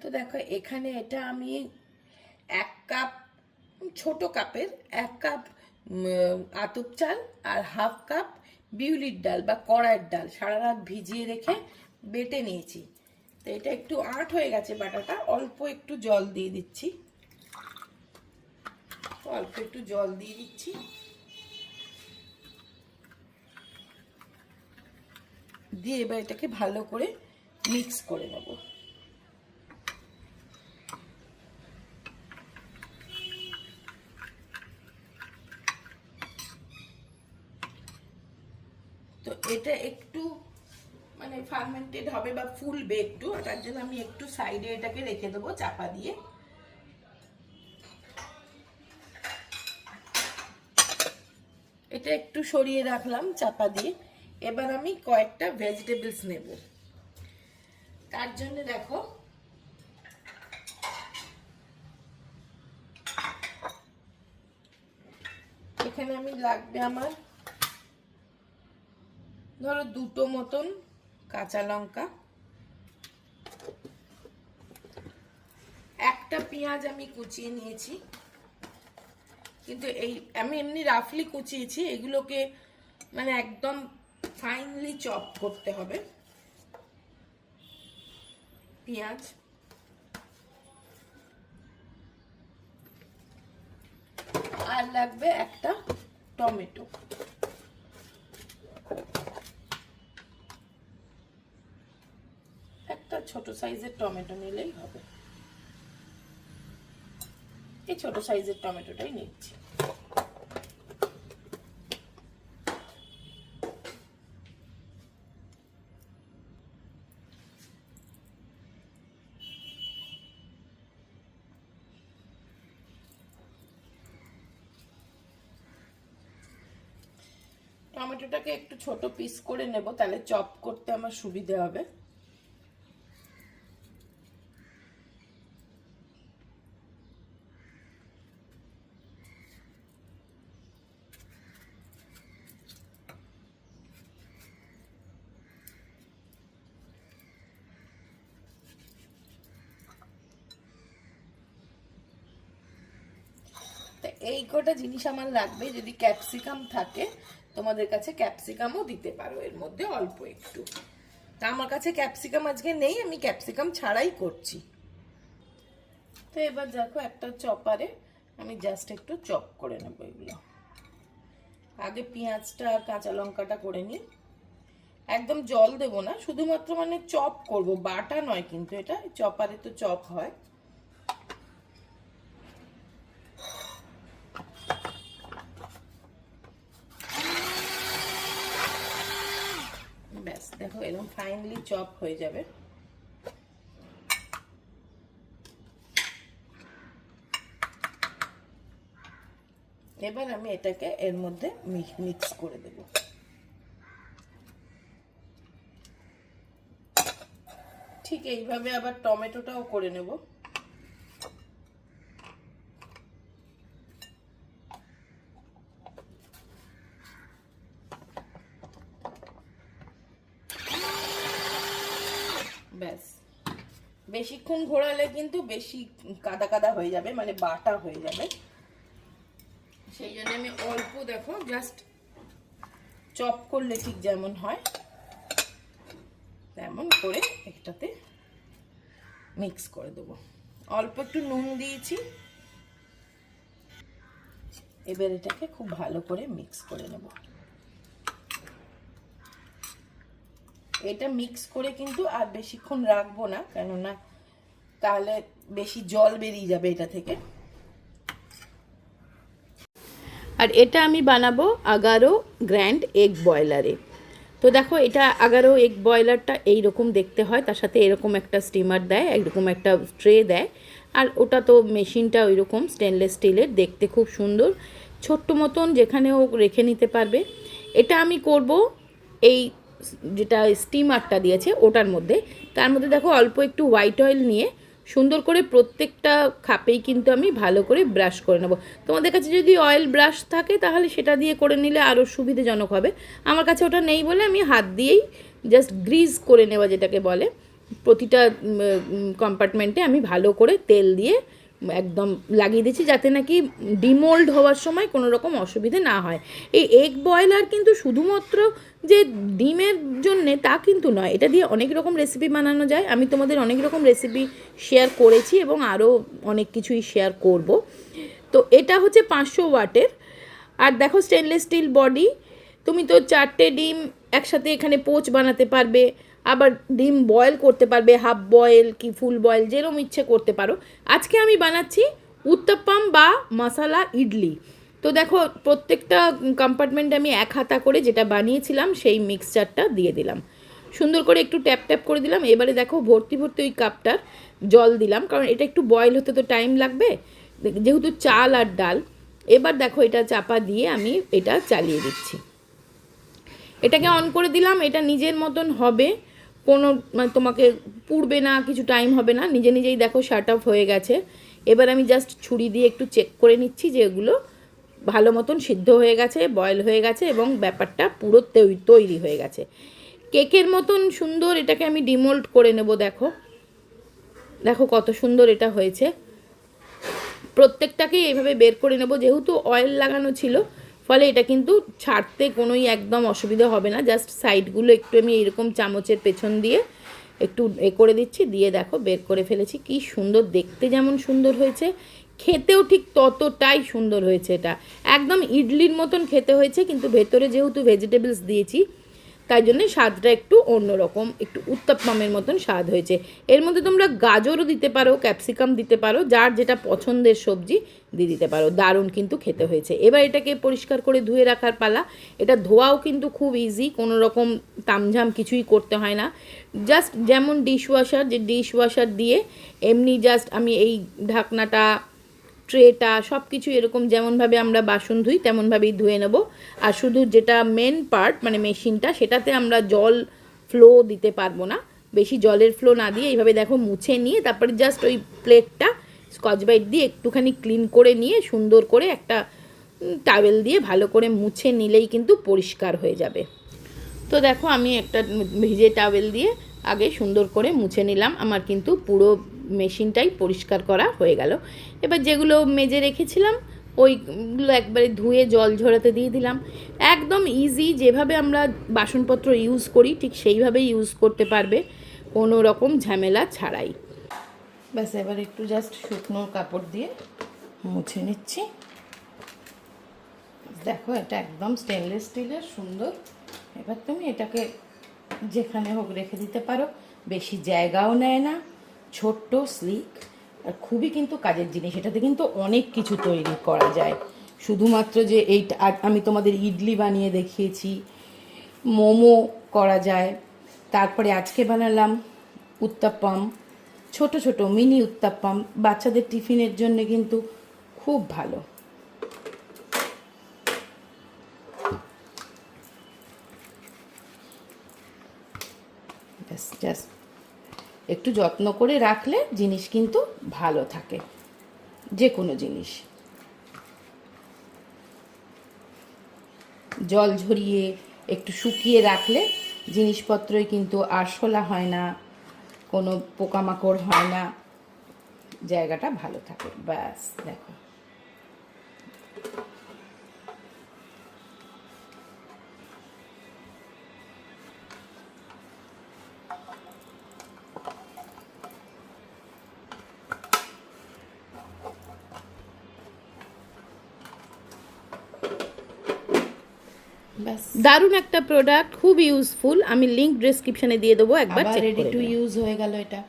তো দেখো, এখানে এটা আমি এক কাপ, ছোট কাপের এক কাপ আতপ চাল আর হাফ কাপ বিউলির ডাল বা কড়াইয়ের ডাল সারা রাত ভিজিয়ে রেখে বেটে নিয়েছি। তো এটা একটু আট হয়ে গেছে বাটাটা, অল্প একটু জল দিয়ে দিচ্ছি। অল্প একটু জল দিয়ে দিচ্ছি। দিয়ে এবার এটাকে ভালো করে মিক্স করে নেব। তো এটা একটু মানে ফার্মেন্টেড হবে বা ফুলবে একটু তার জন্য আমি একটু সাইডে এটাকে রেখে দেবো চাপা দিয়ে। এটা একটু সরিয়ে রাখলাম চাপা দিয়ে। এবার আমি কয়েকটা ভেজিটেবলস নেব। তার জন্য দেখো, এখানে আমি লাগবে আমার ধরো দুটো মতন কাঁচা লঙ্কা। একটা পেঁয়াজ আমি কুচিয়ে নিয়েছি। কিন্তু এই, আমি এমনি রাফলি কুচিয়েছি, এগুলোকে মানে একদম ফাইনলি চপ করতে হবে। পেঁয়াজ। আর লাগবে একটা টমেটো। একটা ছোট সাইজের টমেটো নিলেই হবে। এই ছোট সাইজের টমেটোটাই নিচ্ছি। টমেটোটাকে একটু ছোট পিস করে নেব, তাহলে চপ করতে আমার সুবিধে হবে। এই কটা জিনিস আমার লাগবে, যদি ক্যাপসিকাম থাকে, তোমাদের কাছে ক্যাপসিকামও দিতে পারো, এর মধ্যে অল্প একটু। তা আমার কাছে ক্যাপসিকাম আজকে নেই, আমি ক্যাপসিকাম ছাড়াই করছি। তো এবার দেখো একটা চপারে, আমি জাস্ট একটু চপ করে নেব এগুলো। আগে পেঁয়াজটা আর কাঁচা লঙ্কাটা করে নিই। একদম জল দেব না, শুধুমাত্র মানে চপ করব, বাটা নয় কিন্তু এটা চপারে তো চপ হয়। ব্যাস, দেখো এরকম ফাইনলি চপ হয়ে যাবে। এবার আমি এটাকে এর মধ্যে মিক্স করে দেব। ঠিক এইভাবে আবার টমেটোটাও করে নেব ব্যাস বেশিক্ষণ ঘোরালে কিন্তু বেশি কাদা কাদা হয়ে যাবে মানে বাটা হয়ে যাবে। সেই জন্য আমি অল্প দেখো জাস্ট চপ করলে ঠিক যেমন হয়, তেমন করে একটাতে মিক্স করে দেবো। অল্প একটু নুন দিয়েছি, এবার এটাকে খুব ভালো করে মিক্স করে নেব। এটা মিক্স করে কিন্তু আর বেশিক্ষণ রাখব না, কেননা তাহলে বেশি জল বেরিয়ে যাবে এটা থেকে। আর এটা আমি বানাবো আগারো গ্র্যান্ড এগ বয়লারে। তো দেখো, এটা আগারো এগ বয়লারটা এই রকম দেখতে হয়, তার সাথে এরকম একটা স্টিমার দেয়, এরকম একটা ট্রে দেয়। আর ওটা তো মেশিনটা ওই রকম স্টেনলেস স্টিলের, দেখতে খুব সুন্দর। ছোট্ট মতন যেখানেও রেখে নিতে পারবে। এটা আমি করব এই যেটা স্টিমারটা দিয়েছে, ওটার মধ্যে। তার মধ্যে দেখো, অল্প একটু হোয়াইট অয়েল নিয়ে সুন্দর করে প্রত্যেকটা খাপেই কিন্তু আমি ভালো করে ব্রাশ করে নেব। তোমাদের কাছে যদি অয়েল ব্রাশ থাকে, তাহলে সেটা দিয়ে করে নিলে আরও সুবিধাজনক হবে। আমার কাছে ওটা নেই বলে আমি হাত দিয়েই জাস্ট গ্রিজ করে নেওয়া যেটাকে বলে, প্রতিটা কম্পার্টমেন্টে আমি ভালো করে তেল দিয়ে একদম লাগিয়ে দিচ্ছি যাতে নাকি ডিমোল্ড হওয়ার সময় কোনো রকম অসুবিধে না হয়। এই এগ বয়লার কিন্তু শুধুমাত্র যে ডিমের জন্যে তা কিন্তু নয়, এটা দিয়ে অনেক রকম রেসিপি বানানো যায়। আমি তোমাদের অনেক রকম রেসিপি শেয়ার করেছি এবং আরও অনেক কিছুই শেয়ার করব। তো এটা হচ্ছে পাঁচশো ওয়াটের। আর দেখো স্টেনলেস স্টিল বডি তুমি তো চারটে ডিম একসাথে এখানে পোচ বানাতে পারবে। আবার ডিম বয়েল করতে পারবে, হাফ বয়েল কি ফুল বয়েল যেরকম ইচ্ছে করতে পারো। আজকে আমি বানাচ্ছি উত্তপ্পাম বা মশালা ইডলি। তো দেখো, প্রত্যেকটা কম্পার্টমেন্টে আমি এক হাতা করে যেটা বানিয়েছিলাম, সেই মিক্সচারটা দিয়ে দিলাম। সুন্দর করে একটু ট্যাপ ট্যাপ করে দিলাম। এবারে দেখো, ভর্তি ভর্তি ওই কাপটার জল দিলাম, কারণ এটা একটু বয়েল হতে তো টাইম লাগবে। যেহেতু চাল আর ডাল, এবার দেখো এটা চাপা দিয়ে আমি এটা চালিয়ে দিচ্ছি। এটাকে অন করে দিলাম, এটা নিজের মতন হবে। কোনো মানে তোমাকে পুড়বে না, কিছু টাইম হবে না, নিজে নিজেই দেখো শার্ট অফ হয়ে গেছে। এবার আমি জাস্ট ছুরি দিয়ে একটু চেক করে নিচ্ছি যে এগুলো ভালো মতন সিদ্ধ হয়ে গেছে বয়েল হয়ে গেছে এবং ব্যাপারটা পুরো তৈরি হয়ে গেছে। কেকের মতন সুন্দর এটাকে আমি ডিমোল্ড করে নেব, দেখো। দেখো কত সুন্দর এটা হয়েছে। প্রত্যেকটাকেই এইভাবে বের করে নেব, যেহেতু অয়েল লাগানো ছিল ফলে এটা কিন্তু ছাড়তে কোনোই একদম অসুবিধা হবে না। জাস্ট সাইডগুলো একটু আমি এরকম চামচের পেছন দিয়ে একটু এ করে দিচ্ছি, দিয়ে দেখো বের করে ফেলেছি। কি সুন্দর, দেখতে যেমন সুন্দর হয়েছে, খেতেও ঠিক ততটাই সুন্দর হয়েছে এটা। একদম ইডলির মতন খেতে হয়েছে, কিন্তু ভেতরে যেহেতু ভেজিটেবলস দিয়েছি তাই জন্য স্বাদটা একটু অন্যরকম, একটু উত্তাপ্পামের মতন স্বাদ হয়েছে। এর মধ্যে তোমরা গাজরও দিতে পারো, ক্যাপসিকাম দিতে পারো, যার যেটা পছন্দের সবজি দিয়ে দিতে পারো। দারুণ কিন্তু খেতে হয়েছে। এবার এটাকে পরিষ্কার করে ধুয়ে রাখার পালা। এটা ধোয়াও কিন্তু খুব ইজি কোনো রকম তামঝাম কিছুই করতে হয় না। জাস্ট যেমন ডিশ ওয়াশার যে ডিশ ওয়াশার দিয়ে এমনি জাস্ট আমি এই ঢাকনাটা ট্রেটা সব কিছু এরকম যেমনভাবে আমরা বাসন ধুই, তেমনভাবেই ধুয়ে নেব। আর শুধু যেটা মেন পার্ট মানে মেশিনটা, সেটাতে আমরা জল ফ্লো দিতে পারব না। বেশি জলের ফ্লো না দিয়ে এইভাবে দেখো মুছে নিয়ে, তারপরে জাস্ট ওই প্লেটটা স্কচ বাইট দিয়ে একটুখানি ক্লিন করে নিয়ে, সুন্দর করে একটা টাওয়েল দিয়ে ভালো করে মুছে নিলেই কিন্তু পরিষ্কার হয়ে যাবে। তো দেখো আমি একটা ভিজে টাওয়েল দিয়ে আগে সুন্দর করে মুছে নিলাম। আমার কিন্তু পুরো মেশিনটাই পরিষ্কার করা হয়ে গেল। এবার যেগুলো মেজে রেখেছিলাম, ওইগুলো একবারে ধুয়ে জল ঝরাতে দিয়ে দিলাম। একদম ইজি যেভাবে আমরা বাসনপত্র ইউজ করি, ঠিক সেইভাবেই ইউজ করতে পারবে, কোনো রকম ঝামেলা ছাড়াই। ব্যাস, এবার একটু জাস্ট শুকনো কাপড় দিয়ে মুছে নিচ্ছি। দেখো, এটা একদম স্টেনলেস স্টিলের সুন্দর। এবার তুমি এটাকে যেখানে হোক রেখে দিতে পারো। বেশি জায়গাও নেয় না। ছোট্ট স্লিক আর খুবই কিন্তু কাজের জিনিস। এটাতে কিন্তু অনেক কিছু তৈরি করা যায়। শুধুমাত্র যে এই আমি তোমাদের ইডলি বানিয়ে দেখিয়েছি, মোমো করা যায়। তারপরে আজকে বানালাম উত্তাপ্পাম। ছোট ছোট, মিনি উত্তাপ্পাম। বাচ্চাদের টিফিনের জন্য কিন্তু খুব ভালো। জাস্ট একটু যত্ন করে রাখলে জিনিস কিন্তু ভালো থাকে। যে কোনো জিনিস। জল ঝরিয়ে একটু শুকিয়ে রাখলে জিনিসপত্রই কিন্তু আরশোলা হয় না, কোনো পোকামাকড় হয় না, জায়গাটা ভালো থাকে, ব্যাস, দেখো। দারুণ একটা প্রোডাক্ট খুব ইউজফুল আমি লিংক ডেসক্রিপশনে দিয়ে দেবো একবার চেক রেডি টু ইউজ হয়ে গেল এটা।